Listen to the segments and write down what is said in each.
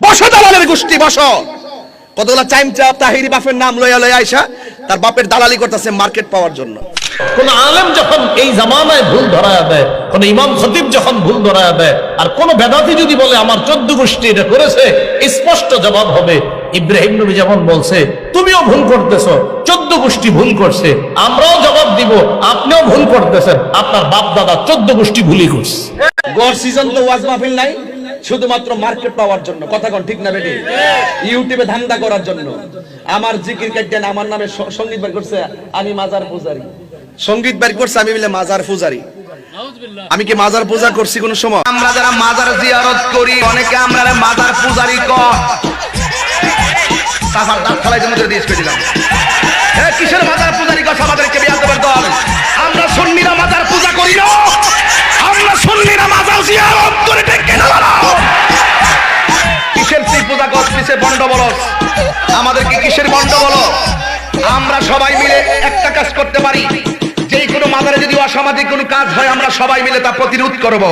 বসো দালালের গোষ্ঠী বসো। কতগুলা চাইম চাপ তাহিরি বাপের নাম লইয়া লইয়া আইসা তার বাপের দালালি করতেছে মার্কেট পাওয়ার জন্য। কোন আলেম যখন এই জামানায় ভুল ধরায় দেয় কোন ইমাম খতিব যখন ভুল ধরায় দেয় আর কোন বেদাতি যদি বলে আমার চোদ্দ গোষ্ঠী এটা করেছে স্পষ্ট জবাব হবে ইব্রাহিম নবী যেমন বলছে তুমিও ভুল করতেছো চোদ্দ গোষ্ঠী ভুল করছে আমরাও জবাব দিব আপনিও ভুল করতেছেন আপনার বাপ দাদা চোদ্দ গোষ্ঠী ভুলই করছে। গড় সিজন তো ওয়াজ মাহফিল নাই। শুধুমাত্র মার্কেট পাওয়ার জন্য। কথা কোন ঠিক না বেটি? ইউটিউবে ধান্দা করার জন্য। আমার জিকির কাটেন আমার নামে সংগীত বের করছে আমি মাজার পূজারি। সংগীত বের করছে আমি বলে মাজার পূজারি। আমি কি মাজার পূজা করছি কোন সময়? আমরা যারা মাজার জিয়ারত করি অনেকে আমরা মাজার পূজারি কর তারপর দাঁত ফলাই জন্য দিয়ে দিলাম। এ, কিসের মাজার পূজারি কথা আমাদেরকে বিয়াদবের দল আমরা সুন্নিরা মাজার পূজা করি না। আমরা সুন্নিরা মাজার জিয়ারত করে। কিসের বন্ড বলো আমাদেরকে কিসের বন্ড বলো আমরা সবাই মিলে একটা কাজ করতে পারি। যে কোনো মাদারে যদি অসামাজিক কোনো কাজ হয়, আমরা সবাই মিলে তা প্রতিরোধ করব।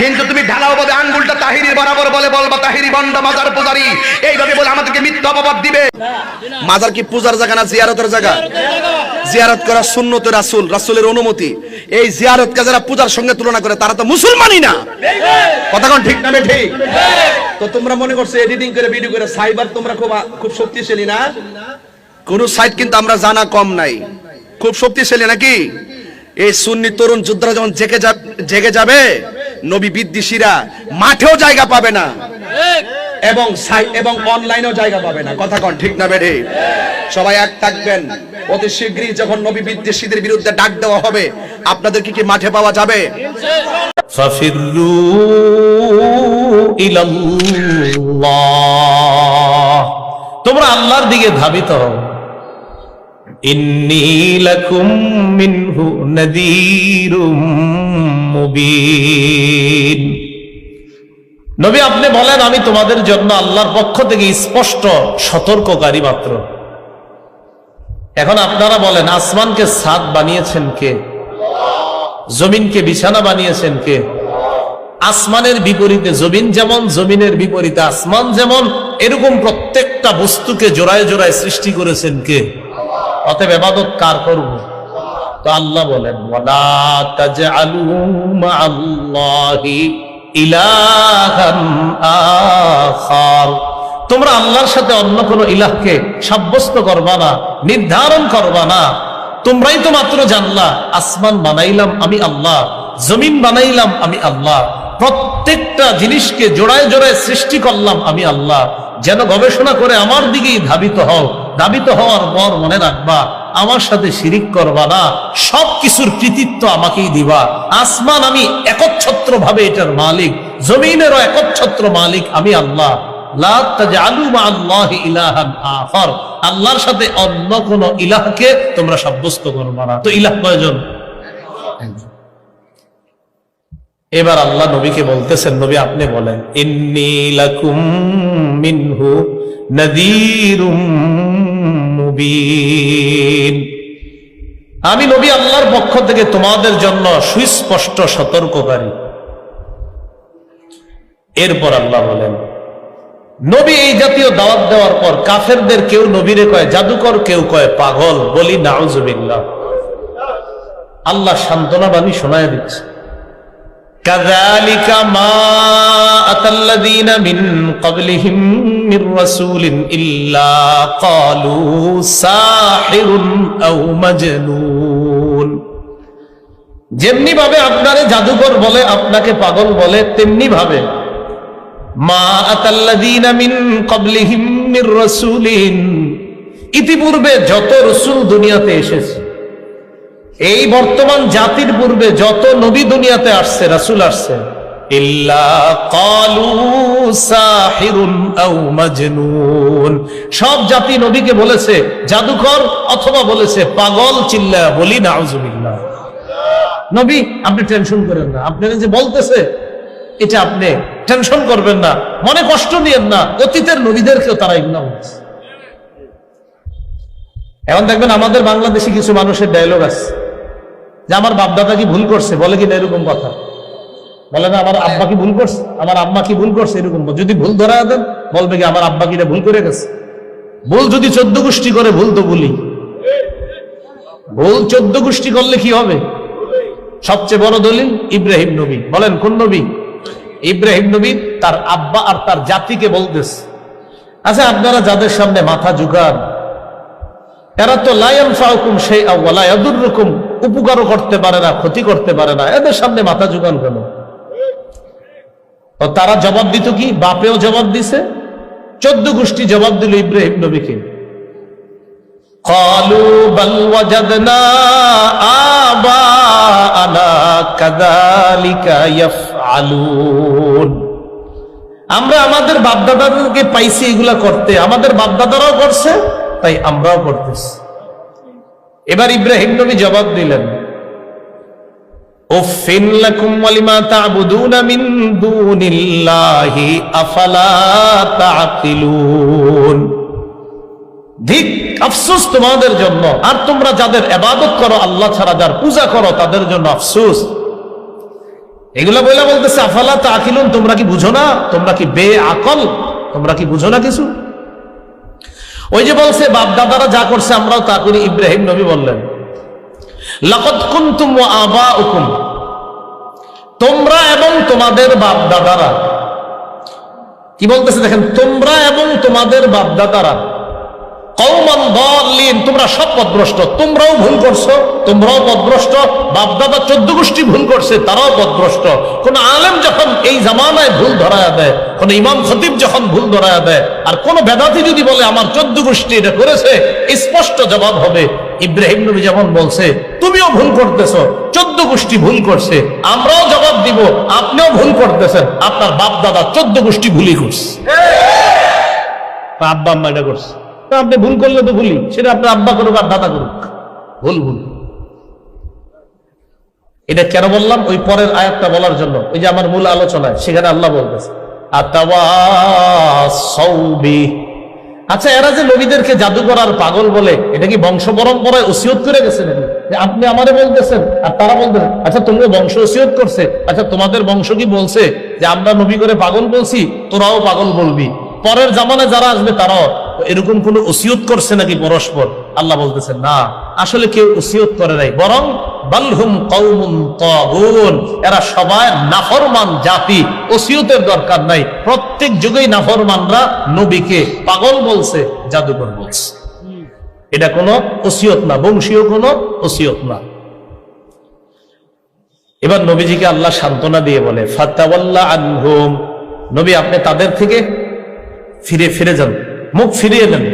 কিন্তু তুমি ঢালাও বলে আঙ্গুলটা তাহিরি বরাবর বলে বলবা, তাহিরি বন্ড মাজার পূজারি। এইভাবে বলে আমাদেরকে মিথ্যা অপবাদ দিবে। মাজার কি পূজার জায়গা না জিয়ারতের জায়গা? জিয়ারত করা সুন্নত রাসূল, রাসূলের অনুমতি। এই জিয়ারতকে যারা পূজার সঙ্গে তুলনা করে, তারা তো মুসলমানই না। কথা কোন ঠিক না ঠিক? তো তোমরা মনে করছ এডিটিং করে ভিডিও করে, সাইবার তোমরা খুব খুব শক্তিশালী না? কোন সাইট কিন্তু আমরা জানা কম নাই। খুব শক্তিশালী নাকি? এই সুন্নি তরুণ যোদ্ধারা যখন জেগে জেগে যাবে নবী বিদ্বেষীরা মাঠেও জায়গা পাবে না। এবং সাই এবং অনলাইনেও জায়গা পাবে না। কথা কন ঠিক না বেড়ে সবাই এক থাকবেন। অতি শীঘ্রই যখন নবী বিদ্বেষীদের বিরুদ্ধে ডাক দেওয়া হবে আপনাদের কি কি মাঠে পাওয়া যাবে? তোমরা আল্লাহর দিকে ধাবিত হও। ইন্নী লাকুম মিনহু নাযীরুম মুবিন নবী আপনি বলেন, আমি তোমাদের জন্য আল্লাহর পক্ষ থেকে স্পষ্ট সতর্ককারী মাত্র। এখন আপনারা বলেন, আসমানকে সাদ বানিয়েছেন কে? জমিনকে বিছানা বানিয়েছেন কে? আসমানের বিপরীতে জমিন যেমন, জমিনের বিপরীতে আসমান যেমন, এরকম প্রত্যেকটা বস্তুকে জোড়ায় জোড়ায় সৃষ্টি করেছেন কে? অতএব এবাদত কার করব? তো আল্লাহ বলেন তোমরা আল্লাহর সাথে অন্য কোন ইলাহকে সাব্যস্ত করবা না, নির্ধারণ করবা না। তোমরাই তো মাত্র জানলা, আসমান বানাইলাম আমি আল্লাহ, জমিন বানাইলাম আমি আল্লাহ, প্রত্যেকটা জিনিসকে জোড়ায় জোড়ায় সৃষ্টি করলাম আমি আল্লাহ। যেন গবেষণা করে আমার দিকেই ধাবিত হও। ধাবিত হওয়ার পর মনে রাখবা, আমার সাথে শিরিক করবা না, সব কিছুর কৃতিত্ব আমাকেই দিবা। আসমান আমি একচ্ছত্র ভাবে এটার মালিক, জমিনেরও একচ্ছত্র মালিক আমি আল্লাহ। আল্লাহর সাথে অন্য কোন ইলাহকে তোমরা সাব্যস্ত করবা না। তো ইলাহ কয়জন? এবার আল্লাহ নবীকে বলতেছেন, নবী আপনি বলেন, ইন্নী লাকুম মিনহু আমি নবী আল্লাহর পক্ষ থেকে তোমাদের জন্য সুস্পষ্ট সতর্ককারী এরপর আল্লাহ বলেন, নবী এই জাতীয় দাওয়াত দেওয়ার পর কাফেরদের কেউ নবীরে কয় জাদুকর, কেউ কয় পাগল বলি নাউজুবিল্লাহ। আল্লাহ সান্ত্বনা বাণী শোনায় দিচ্ছে। كذلك ما أتى الذين من قبلهم من رسول إلا قالوا ساحر أو مجنون যেমনি ভাবে আপনারে জাদুকর বলে আপনাকে পাগল বলে তেমনি ভাবে মা আতাল্লাযীনা মিন ক্বাবলিহিম মির রাসূলিন ইতিপূর্বে যত রসুল দুনিয়াতে এসেছে এই বর্তমান জাতির পূর্বে যত নবী দুনিয়াতে আসছে, রাসূল আসছে সব জাতি নবীকে বলেছে জাদুকর অথবা বলেছে, পাগল চিল্লা বলি নাউজুবিল্লাহ নবী, আপনি টেনশন করেন না। আপনারা যে বলতেছে, এটা আপনি টেনশন করবেন না। মনে কষ্ট নিয়েন না। অতীতের নবীদেরকেও তারা এগুলো বলছে এখন দেখবেন আমাদের বাংলাদেশি কিছু মানুষের ডায়লগ আছে। যে আমার বাপদাদা কি ভুল করছে? বলে কিনা এরকম কথা? বলে না, আমার আব্বা কি ভুল করছে? আমার আম্মা কি ভুল করছে এরকম যদি ভুল ধরা দেন, বলবে কি, আমার আব্বা কিটা ভুল করে গেছে। ভুল যদি চোদ্দ গোষ্ঠী করে, ভুল তো ভুলি ভুল চোদ্দ গোষ্ঠী করলে কি হবে? সবচেয়ে বড় দলিল, ইব্রাহিম নবী। বলেন, কোন নবী? ইব্রাহিম নবী তার আব্বা আর তার জাতিকে বলতেছে। আচ্ছা আপনারা যাদের সামনে মাথা ঝুকান, এরা তো লায়ন ফাউকুম সেই আদুরকম উপকারও করতে পারে না ক্ষতি করতে পারে না এদের সামনে মাথা ঝুকান কেন তো তারা জবাব দিত কি বাপেও জবাব দিছে চোদ্দ গোষ্ঠী জবাব দিল ইব্রাহিম নবীকে قالوا بل وجدنا آباءنا كذلك يفعلون আমরা আমাদের বাপদাদাদেরকে পাইছি এগুলা করতে আমাদের বাপদাদারাও করছে তাই আমরাও করতেছি এবার ইব্রাহিম নবী জবাব দিলেন তা'কিলুন? ধিক, আফসোস তোমাদের জন্য। আর তোমরা যাদের এবাদত করো, আল্লাহ ছাড়া যার পূজা করো, তাদের জন্য আফসোস। এগুলা বইলা বলতেছে, আফালা তা আকিলুন তোমরা কি বুঝো না? তোমরা কি বে আকল তোমরা কি বুঝো না কিছু? ওই যে বলছে বাপ দাদারা যা করছে, আমরাও তা করি। ইব্রাহিম নবী বললেন, লাকদ আবা উকুম তোমরা এবং তোমাদের বাপ দাদারা কি বলতেছে দেখেন, তোমরা এবং তোমাদের বাপ দাদারা কৌমান তোমরা সব পদভ্রষ্ট। তোমরাও ভুল করছ, তোমরাও পদভ্রষ্ট। বাপদাদা চোদ্দ গোষ্ঠী ভুল করছে, তারাও পদভ্রষ্ট। কোন আলেম যখন এই জামানায় ভুল ধরায়া দেয় ভুল ধরায়া দেয়, আর কোন বলে, আমার চোদ্দ গোষ্ঠী এটা করেছে স্পষ্ট জবাব হবে, ইব্রাহিম নবী যেমন বলছে, তুমিও ভুল করতেছো, চোদ্দ গোষ্ঠী ভুল করছে, আমরাও জবাব দিব, আপনিও ভুল করতেছেন, আপনার বাপ দাদা চোদ্দ গোষ্ঠী ভুলই করছে। আব্বা আম্মা এটা করছে। আপনি ভুল করলে তো ভুলি সেটা আপনার আব্বা করুক আর দাদা করুক। ভুল ভুল। এটা কেন বললাম? ওই পরের আয়াতটা বলার জন্য। ওই যে আমার মূল আলোচনায়, সেখানে আল্লাহ বলতেছে আচ্ছা এরা যে নবীদেরকে জাদু করার পাগল বলে, এটা কি বংশ পরম্পরায় ওসিয়ত করে গেছে নাকি? যে আপনি আমারে বলতেছেন, আর তারা বলতেছেন আচ্ছা তোমরা বংশ ওসিয়ত করছে আচ্ছা তোমাদের বংশ কি বলছে? যে আমরা নবী করে পাগল বলছি, তোরাও পাগল বলবি। পরের জামানে যারা আসবে, তারাও। এরকম কোন ওসিয়ত করছে নাকি পরস্পর? আল্লাহ বলতেছেন, না। আসলে কেউ ওসিয়ত করে নাই, বরং বালহুম কৌমুন তাগুন, এরা সবাই নাফরমান জাতি, ওসিয়তের দরকার নাই। প্রত্যেক যুগেই নাফরমানরা নবীকে পাগল বলছে, জাদুকর বলছে। এটা কোনো ওসিয়ত না, বংশীয় কোনো ওসিয়ত না। এবার নবীজিকে আল্লাহ সান্ত্বনা দিয়ে বলে ফাত্তাওয়াল্লা আনহুম। নবী, আপনি তাদের থেকে ফিরে ফিরে যান। মুখ ফিরিয়ে নেন।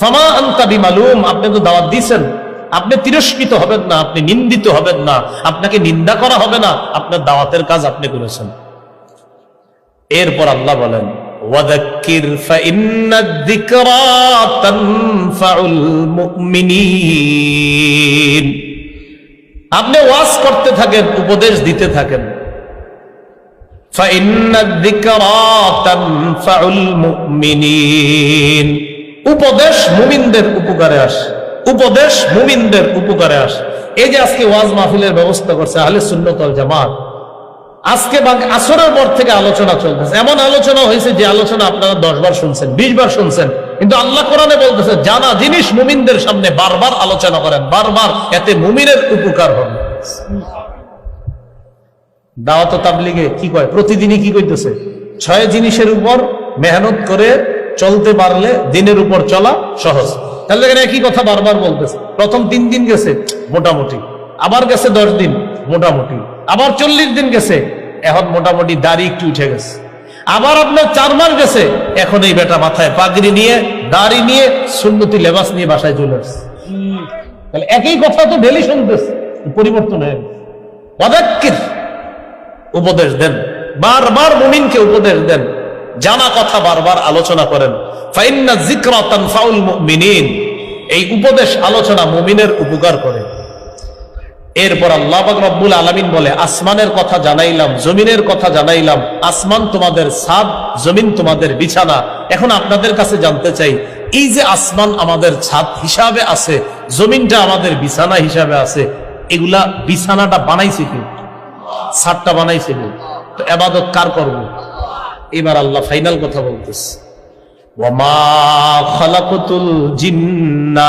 ফামা আন্তা বিমালুম, আপনি তো দাওয়াত দিয়েছেন। আপনি তিরস্কৃত হবেন না, আপনি নিন্দিত হবেন না, আপনাকে নিন্দা করা হবে না, আপনার দাওয়াতের কাজ আপনি করেছেন। এরপর আল্লাহ বলেন, ওয়াদাক্কির ফাইন্না যিকরা তানফাউল মুমিনিন। আপনি ওয়াজ করতে থাকেন, উপদেশ দিতে থাকেন। উপদেশ মুমিনদের উপকারে আসে। উপদেশ মুমিনদের উপকারে আসে। এই যে আজকে ওয়াজ মাহফিলের ব্যবস্থা করছে আহলে সুন্নত ওয়াল জামাত, আজকে আসরের পর থেকে আলোচনা চলতেছে। এমন আলোচনা হয়েছে যে আলোচনা আপনারা দশ বার শুনছেন, বিশ বার শুনছেন। কিন্তু আল্লাহ কোরআনে বলতেছে, জানা জিনিস মুমিনদের সামনে বারবার আলোচনা করেন, বারবার। এতে মুমিনের উপকার হবে। দাওয়াত তাবলিগে কি কয়? প্রতিদিনই কি কইতেছে? ছয় জিনিসের উপর মেহনত করে চলতে পারলে দিনের উপর চলা সহজ। তাহলে এখানে একই কথা বারবার বলতেছে। প্রথম তিন দিন গেছে, মোটামুটি। আবার গেছে দশ দিন, মোটামুটি। আবার চল্লিশ দিন গেছে, এখন মোটামুটি দাড়ি একটু উঠে গেছে। আবার আপনার চার মাস গেছে, এখন এই বেটা মাথায় পাগড়ি নিয়ে, দাড়ি নিয়ে, সুন্নতি লেবাস নিয়ে বাসায় চলে আসছে। তাহলে একই কথা তো ডেলি শুনতেছে, পরিবর্তন হয়ে গেছে। উপদেশ দেন। বারবার মুমিনকে উপদেশ দেন। জানা কথা বারবার আলোচনা করেন। ফাইন্না যিকরা তানফাউল মুমিনিন। এই উপদেশ আলোচনা মুমিনের উপকার করে। এরপর আল্লাহ রব্বুল আলামিন বলে, আসমানের কথা জানাইলাম, জমিনের কথা জানাইলাম, আসমান তোমাদের ছাদ, জমিন তোমাদের বিছানা। এখন আপনাদের কাছে জানতে চাই, এই যে আসমান আমাদের ছাদ হিসাবে আছে, জমিনটা আমাদের বিছানা হিসাবে আছে, এগুলা বিছানাটা বানাইছে কি? ছাদটা বানাইছে কি তো এবাদত কার করব? এবার আল্লাহ ফাইনাল কথা বলতেছে। খালাকতুল জিন্না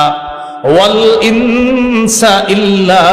ওয়াল ইনসা ইল্লা